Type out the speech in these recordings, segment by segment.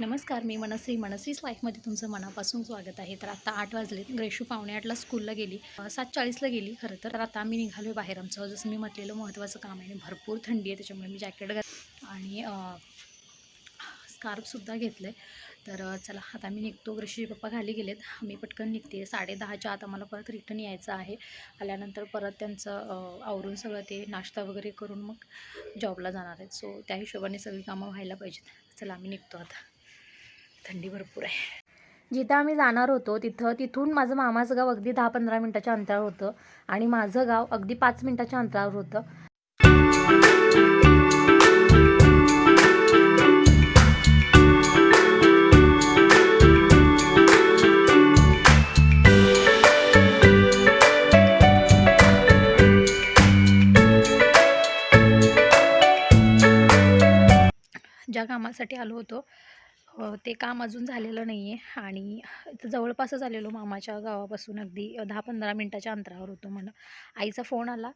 नमस्कार मी मनश्री. मनश्रीच लाईफमध्ये तुमचं मनापासून स्वागत आहे. तर आता आठ वाजले ग्रेशू पावणे आठला स्कूलला गेली. सात चाळीसला गेली खरं तर. तर आता आम्ही निघालो आहे बाहेर आमचं. जसं मी म्हटलेलं महत्त्वाचं काम आहे. आणि भरपूर थंडी आहे त्याच्यामुळे मी जॅकेट घात आणि स्कार्फसुद्धा घेतलं आहे तर चला आता मी निघतो. ग्रेशूचे पप्पा खाली गेलेत. आम्ही पटकन निघते. साडे दहाच्या आत आम्हाला परत रिटर्न यायचं आहे. आल्यानंतर परत त्यांचं आवरून सगळं ते नाश्ता वगैरे करून मग जॉबला जाणार आहेत. सो त्या हिशोबाने सगळी कामं व्हायला पाहिजेत. चला आम्ही निघतो आता. थंडी भरपूर आहे. जिथं आम्ही जाणार होतो तिथं तिथून माझं मामाचं गाव अगदी दहा पंधरा मिनटाच्या अंतरावर होतं आणि माझं गाव अगदी पाच मिनटाच्या अंतरावर होतं. ज्या कामासाठी आलो होतो ते काम अजून झालेलं नाही आहे आणि इथं जवळपासच आलेलो मामाच्या गावापासून अगदी दहा पंधरा मिनटाच्या अंतरावर होतो म्हणून आईचा फोन आला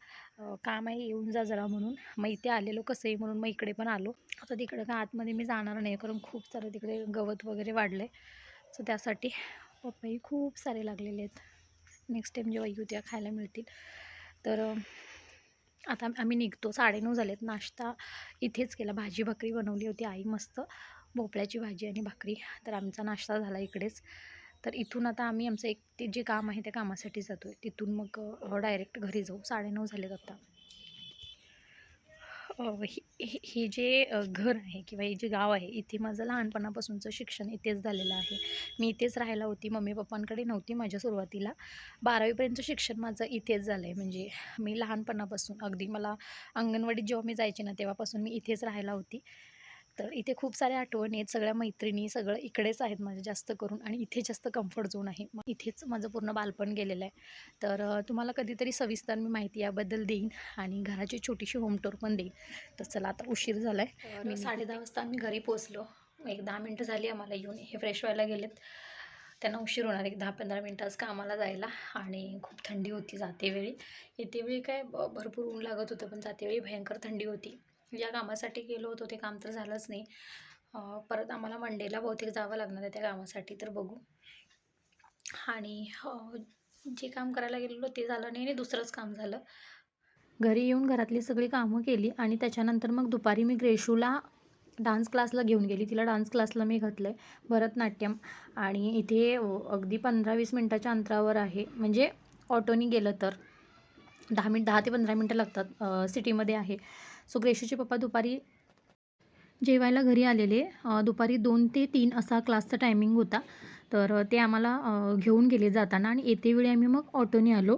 काम आहे येऊन जा जरा म्हणून. मग इथे आलेलो कसंही म्हणून मग इकडे पण आलो. आता तिकडे का आतमध्ये मी जाणार नाही कारण खूप सारं तिकडे गवत वगैरे वाढलं आहे सो त्यासाठी पप्पाही खूप सारे लागलेले आहेत. नेक्स्ट टाईम जेव्हा येऊ त्या खायला मिळतील. तर आता आम्ही निघतो. साडेनऊ झालेत. नाश्ता इथेच केला. भाजी भाकरी बनवली होती. आई मस्त. भोपळ्याची भाजी आणि भाकरी. तर आमचा नाश्ता झाला इकडेच. तर इथून आता आम्ही आमचं एक ते जे काम आहे त्या कामासाठी जातो आहे तिथून मग डायरेक्ट घरी जाऊ. साडेनऊ झालेत आता. हे हे- जे घर आहे किंवा हे जे गाव आहे इथे माझं लहानपणापासूनचं शिक्षण इथेच झालेलं आहे. मी इथेच राहायला होती. मम्मी पप्पांकडे नव्हती माझ्या सुरुवातीला. बारावीपर्यंतचं शिक्षण माझं इथेच झालं आहे म्हणजे मी लहानपणापासून अगदी मला अंगणवाडीत जेव्हा मी जायचे ना तेव्हापासून मी इथेच राहायला होती. तर इथे खूप साऱ्या आठवणी आहेत सगळ्या मैत्रिणी सगळं इकडेच आहेत माझे जास्त करून आणि इथे जास्त कम्फर्ट झोन आहे. मग इथेच माझं पूर्ण बालपण गेलेलं आहे. तर तुम्हाला कधीतरी सविस्तर मी माहिती याबद्दल देईन आणि घराची छोटीशी होम टूर पण देईन. तर चला आता उशीर झाला आहे मी साडे दहा वाजता आम्ही घरी पोचलो एक दहा मिनटं झाली आम्हाला येऊन. हे फ्रेश व्हायला गेलेत. त्यांना उशीर होणार. एक दहा पंधरा मिनटाच कामाला जायला आणि खूप थंडी होती जातेवेळी. येतेवेळी काय भरपूर ऊन लागत होतं पण जातेवेळी भयंकर थंडी होती. ज्या कामासाठी गेलो होतो ते काम तर झालंच नाही. परत आम्हाला मंडेला बहुतेक जावं लागणार आहे त्या कामासाठी तर बघू. आणि जे काम करायला गेलेलो ते झालं नाही आणि दुसरंच काम झालं. घरी येऊन घरातली सगळी कामं केली आणि त्याच्यानंतर मग दुपारी मी ग्रेशूला डान्स क्लासला घेऊन गेली. तिला डान्स क्लासला मी घातलं आहे भरतनाट्यम. आणि इथे अगदी पंधरा वीस मिनटाच्या अंतरावर आहे. म्हणजे ऑटोनी गेलं तर दहा मिनिट दहा ते पंधरा मिनटं लागतात सिटीमध्ये आहे. सो ग्रेशूचे पप्पा दुपारी जेवायला घरी आलेले. दुपारी दोन ते तीन असा क्लासचा टायमिंग होता. तर ते आम्हाला घेऊन गेले जाताना आणि येते वेळी आम्ही मग ऑटोने आलो.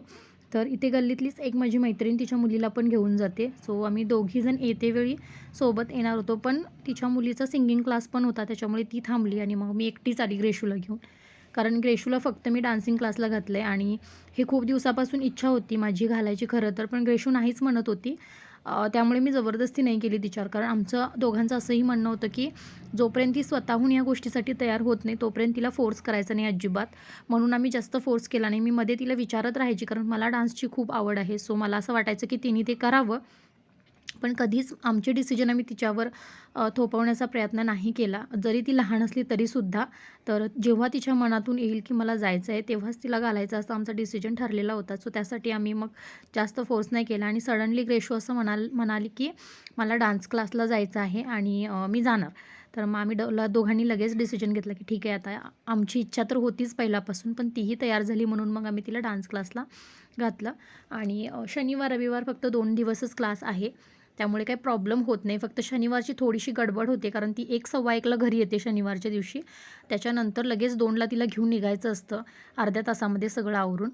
तर इथे गल्लीतलीच एक माझी मैत्रीण तिच्या मुलीला पण घेऊन जाते. सो आम्ही दोघीजण येते वेळी सोबत येणार होतो. पण तिच्या मुलीचा सिंगिंग क्लास पण होता त्याच्यामुळे ती थांबली आणि मग मी एकटीच आली ग्रेशूला घेऊन. कारण ग्रेशूला फक्त मी डान्सिंग क्लासला घातलं आहे आणि हे खूप दिवसापासून इच्छा होती माझी घालायची खरं तर. पण ग्रेशू नाहीच म्हणत होती. त्यामुळे मी जबरदस्ती नाही केली तिच्यावर. कारण आमचं दोघांचं असंही म्हणणं होतं की जोपर्यंत ती स्वतःहून या गोष्टीसाठी तयार होत नाही तोपर्यंत तिला फोर्स करायचा नाही अजिबात. म्हणून आम्ही जास्त फोर्स केला नाही. मी मध्ये तिला विचारत राहायची कारण मला डान्सची खूप आवड आहे. सो मला असं वाटायचं की तिने ते करावं. पण कधीच आमचे डिसिजन आम्ही तिच्यावर थोपवण्याचा प्रयत्न नाही केला. जरी ती लहान असली तरीसुद्धा तर जेव्हा तिच्या मनातून येईल की मला जायचं आहे तेव्हाच तिला घालायचं असं आमचा डिसिजन ठरलेला होता. सो त्यासाठी आम्ही मग जास्त फोर्स नाही केला. आणि सडनली ग्रेशो असं म्हणाल म्हणाली की मला डान्स क्लासला जायचं आहे आणि मी जाणार. तर मग आम्ही डला दोघांनी लगेच डिसिजन घेतलं की ठीक आहे आता आमची इच्छा तर होतीच पहिल्यापासून पण तीही तयार झाली म्हणून मग आम्ही तिला डान्स क्लासला घातलं. आणि शनिवार रविवार फक्त दोन दिवसच क्लास आहे. त्यामुळे काही प्रॉब्लेम होत नाही. फक्त शनिवारची थोडीशी गडबड होते कारण ती एक सव्वा एकला घरी येते शनिवारच्या दिवशी. त्याच्यानंतर लगेच दोनला तिला घेऊन निघायचं असतं अर्ध्या तासामध्ये सगळं आवरून.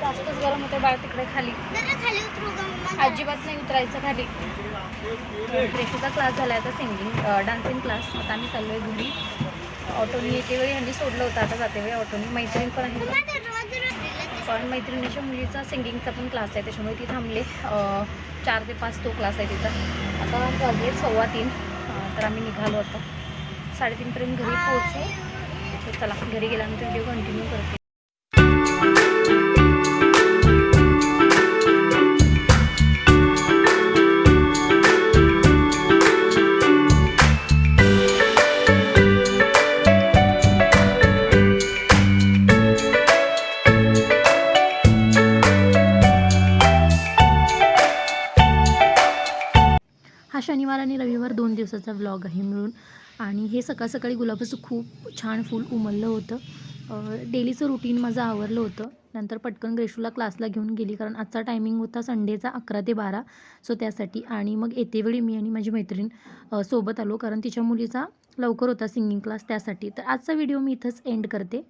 जास्तच गरम होते बाळ तिकडे खाली. अजिबात नाही उतरायचं खाली. रेखेचा क्लास झाला आता सिंगिंग डान्सिंग क्लास आता आम्ही चाललो आहे घरी. ऑटोनी येते वेळी ह्यांनी सोडलं होतं आता जाते वेळी ऑटोनी. मैत्रीण पण आहे पण मैत्रिणीच्या मुलीचा सिंगिंगचा पण क्लास आहे त्याच्यामुळे ती थांबले. चार ते पाच तो क्लास आहे तिचा. आता वाजले सव्वा तीन. तर आम्ही निघालो आता. साडेतीनपर्यंत घरी पोहोचू. तर चला घरी गेल्यानंतर व्हिडिओ कंटिन्यू करते. दिवसाचा व्लॉग आहे मिळून. आणि हे सकाळ सकाळी गुलाबाचं खूप छान फूल उमललं होतं. डेलीचं रुटीन माझं आवरलं होतं. नंतर पटकन ग्रेशूला क्लासला घेऊन गेली कारण आजचा टायमिंग होता संडेचा अकरा ते बारा. सो त्यासाठी. आणि मग येतेवेळी मी आणि माझी मैत्रीण सोबत आलो कारण तिच्या मुलीचा लवकर होता सिंगिंग क्लास त्यासाठी. तर आजचा व्हिडिओ मी इथंच एंड करते.